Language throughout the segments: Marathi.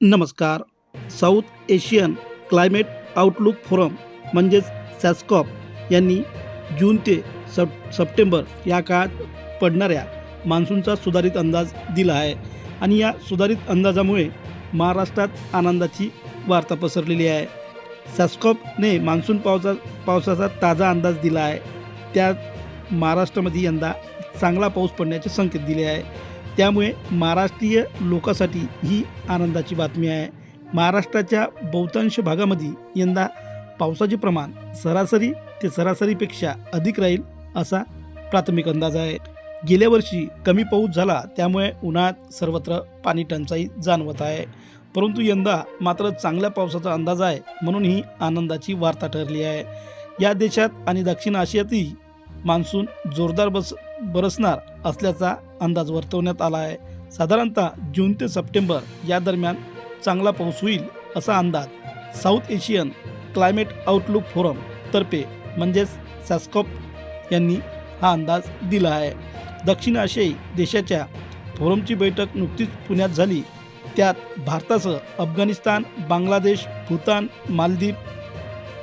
नमस्कार. South Asian climate outlook forum म्हणजेच सॅस्कॉप यांनी जून ते सप सप्टेंबर या काळात पडणाऱ्या मान्सूनचा सुधारित अंदाज दिला आहे. आणि या सुधारित अंदाजामुळे महाराष्ट्रात आनंदाची वार्ता पसरलेली आहे. सॅस्कॉपने मान्सून पावसा पावसाचा ताजा अंदाज दिला आहे. त्यात महाराष्ट्रामध्ये यंदा चांगला पाऊस पडण्याचे संकेत दिले आहे. त्यामुळे महाराष्ट्रीय लोकांसाठी ही आनंदाची बातमी आहे. महाराष्ट्राच्या बहुतांश भागामध्ये यंदा पावसाचे प्रमाण सरासरी ते सरासरीपेक्षा अधिक राहील असा प्राथमिक अंदाज आहे. गेल्या वर्षी कमी पाऊस झाला त्यामुळे उन्हाळ्यात सर्वत्र पाणी टंचाई जाणवत आहे. परंतु यंदा मात्र चांगल्या पावसाचा अंदाज आहे म्हणून ही आनंदाची वार्ता ठरली आहे. या देशात आणि दक्षिण आशियातही मान्सून जोरदार बस बरसणार असल्याचा अंदाज वर्तवण्यात आला आहे. साधारणतः जून ते सप्टेंबर या दरम्यान चांगला पाऊस होईल असा अंदाज South Asian climate outlook forum तर्फे म्हणजेच सॅस्कॉप यांनी हा अंदाज दिला आहे. दक्षिण आशियाई देशाच्या फोरमची बैठक नुकतीच पुण्यात झाली. त्यात भारतासह अफगाणिस्तान बांगलादेश भूतान मालदीव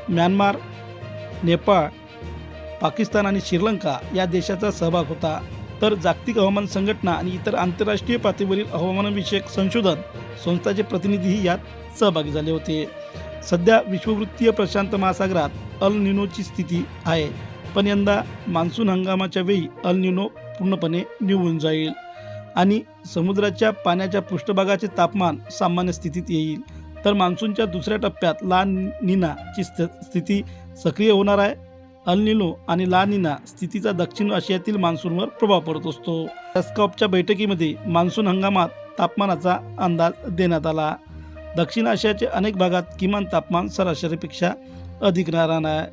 म्यानमार नेपाळ पाकिस्तान आणि श्रीलंका या देशाचा सहभाग होता. तर जागतिक हवामान संघटना आणि इतर आंतरराष्ट्रीय पातळीवरील हवामानविषयक संशोधन संस्थाचे प्रतिनिधीही यात सहभागी झाले होते. सध्या विश्ववृत्तीय प्रशांत महासागरात अल निनोची स्थिती आहे. पण यंदा मान्सून हंगामाच्या वेळी अल निनो पूर्णपणे निवून जाईल आणि समुद्राच्या पाण्याच्या पृष्ठभागाचे तापमान सामान्य स्थितीत येईल. तर मान्सूनच्या दुसऱ्या टप्प्यात लान निनाची स्थ स्थिती सक्रिय होणार आहे. अलनिनो आणि लानिना स्थितीचा दक्षिण आशियातील मान्सूनवर प्रभाव पडत असतो. टस्कॉपच्या बैठकीमध्ये मान्सून हंगामात तापमानाचा अंदाज देण्यात आला. दक्षिण आशियाच्या अनेक भागात किमान तापमान सरासरीपेक्षा अधिक राहणार आहे.